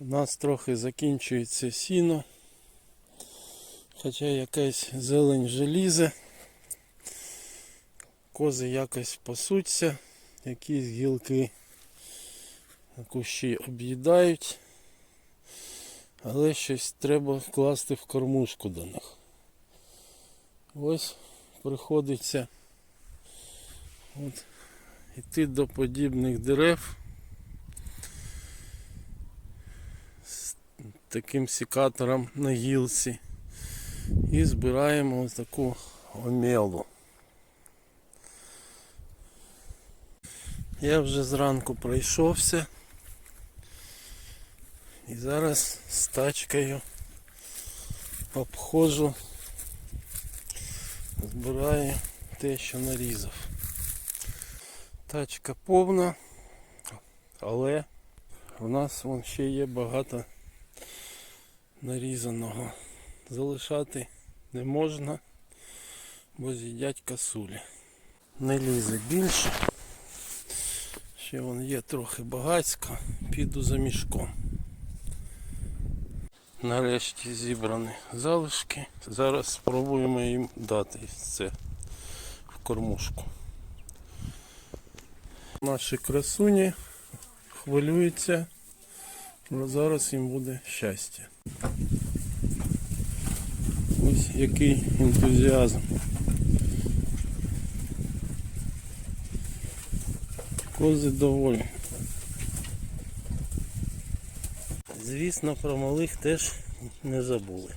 У нас трохи закінчується сіно. Хоча якась зелень желізе. Кози якось пасуться, якісь гілки кущі об'їдають. Але щось треба класти в кормушку до них. Ось приходиться от, йти до подібних дерев таким сікатором на гілці і збираємо ось таку омелу. Я вже зранку пройшовся і зараз з тачкою обходжу, збираю те, що нарізав. Тачка повна, але у нас вон ще є багато нарізаного. Залишати не можна, бо з'їдять касулі. Не лізе більше. Ще вон є трохи багацько, піду за мішком. Нарешті зібрані залишки. Зараз спробуємо їм дати це в кормушку. Наші красуні хвилюються, зараз їм буде щастя. Ось який ентузіазм. Кози доволі. Звісно, про малих теж не забули.